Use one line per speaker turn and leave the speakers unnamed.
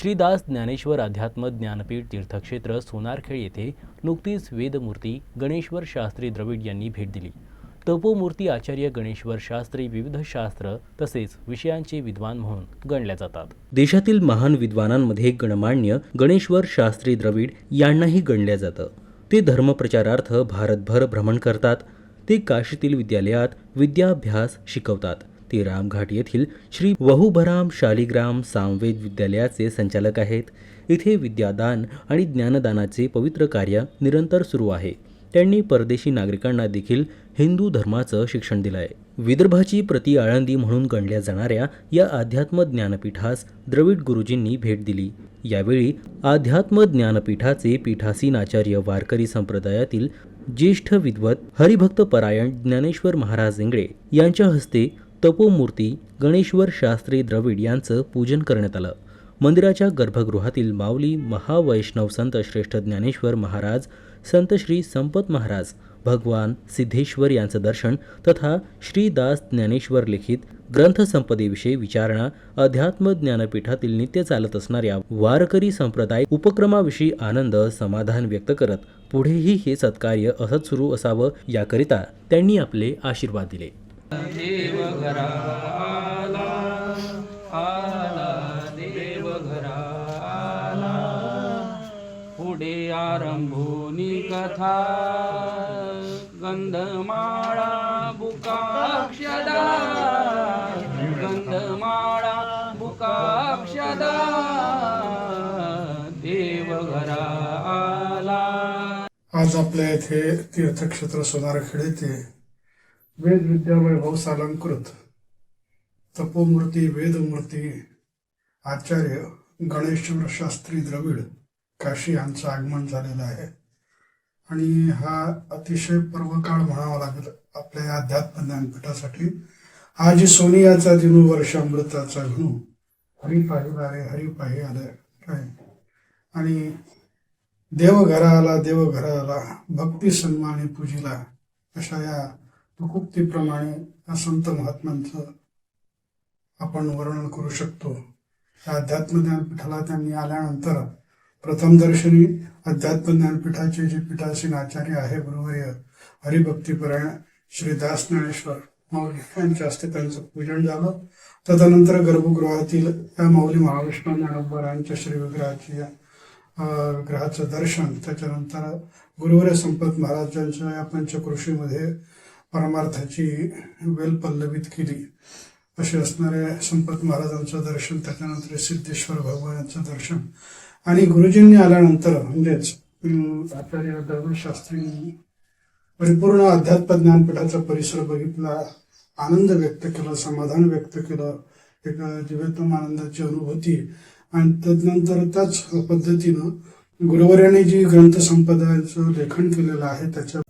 श्रीदास ज्ञानेश्वर अध्यात्म ज्ञानपीठ तीर्थक्षेत्र सोनारखेड येथे नुकतीच वेदमूर्ती गणेश्वर शास्त्री द्रविड यांनी भेट दिली. तपोमूर्ती आचार्य गणेश्वर शास्त्री विविध शास्त्र तसेच विषयांचे विद्वान म्हणून गणल्या जातात. देशातील महान विद्वानांमध्ये गणमान्य गणेश्वर शास्त्री द्रविड यांनाही गणल्या जातं. ते धर्मप्रचारार्थ भारतभर भ्रमण करतात. ते काशीतील विद्यालयात विद्याभ्यास शिकवतात. ते रामघाट येथील श्री वहुभराम शालिग्राम सामवेद विद्यालयाचे संचालक आहेत. इथे विद्यादान आणि ज्ञानदानाचे पवित्र कार्य निरंतर सुरू आहे. त्यांनी परदेशी नागरिकांना देखील हिंदू धर्माचं शिक्षण दिलं आहे विदर्भाची प्रति आळंदी म्हणून गणल्या जाणाऱ्या या अध्यात्म ज्ञानपीठास द्रविड गुरुजींनी भेट दिली. यावेळी अध्यात्म ज्ञानपीठाचे पीठासीन आचार्य वारकरी संप्रदायातील ज्येष्ठ विद्वत हरिभक्त परायण ज्ञानेश्वर महाराज इंगळे यांच्या हस्ते तपोमूर्ती गणेश्वर शास्त्री द्रविड यांचं पूजन करण्यात आलं. मंदिराच्या गर्भगृहातील माऊली महावैष्णव संत श्रेष्ठ ज्ञानेश्वर महाराज संत श्री संपत महाराज भगवान सिद्धेश्वर यांचं दर्शन तथा श्रीदास ज्ञानेश्वर लिखित ग्रंथसंपदेविषयी विचारणा अध्यात्म ज्ञानपीठातील नित्य चालत असणाऱ्या वारकरी संप्रदाय उपक्रमाविषयी आनंद समाधान व्यक्त करत पुढेही हे सत्कार्य असंच सुरू असावं याकरिता त्यांनी आपले आशीर्वाद दिले.
देव घराला आला देव घराला पुढे आरंभोनी कथा गंधमाळा बुकाक्षदा. गंधमाळा बुकाक्षदा देव घराला
आज आपल्या इथे तीर्थक्षेत्र सोनारखेड येथे वेद विद्या वैभव सालंकृत. तपोमूर्ती वेदमूर्ती आचार्य गणेश्वर शास्त्री द्रविड काशी यांचं आगमन झालेलं आहे. आणि हा अतिशय पर्वकाळ म्हणावा लागेल आपल्या या अध्यात्म ज्ञानपीठासाठी आज सोनियाचा दिनू वर्षामृताचा घणू हरी पाहिला रे हरी पाहि आलं. काय? आणि देवघरा आला देवघरा आला भक्ती सन्माने पूजिला अशा या प्रमाणे संत महात्म्यांचं आपण वर्णन करू शकतो. या अध्यात्म ज्ञानपीठाला त्यांनी आल्यानंतर प्रथम दर्शनी अध्यात्म ज्ञानपीठाचे जे पीठासीन आचार्य आहे गुरुवर्य हरिभक्तीपरायण श्री दास ज्ञानेश्वर माऊली यांच्या हस्ते त्यांचं पूजन झालं. तदनंतर गर्भगृहातील या माऊली महाविष्णू ज्ञानोबरांच्या श्री विग्रहाची ग्रहाचं दर्शन त्याच्यानंतर गुरुवर्य संपत महाराजांच्या या पंचकृषीमध्ये परमार्थाची वेल पल्लवित केली. असे असणाऱ्या संपत महाराजांचं दर्शन त्याच्यानंतर सिद्धेश्वर भगवानांचं दर्शन. आणि गुरुजींनी आल्यानंतर म्हणजेच आचार्य दरबार शास्त्रींनी परिपूर्ण अध्यात्म ज्ञानपीठाचा परिसर बघितला आनंद व्यक्त केला समाधान व्यक्त केलं एक दिव्यतम आनंदाची अनुभूती. आणि तदनंतर त्याच पद्धतीनं गुरुवर्याने जी ग्रंथसंपदाचं लेखन केलेलं आहे त्याच्या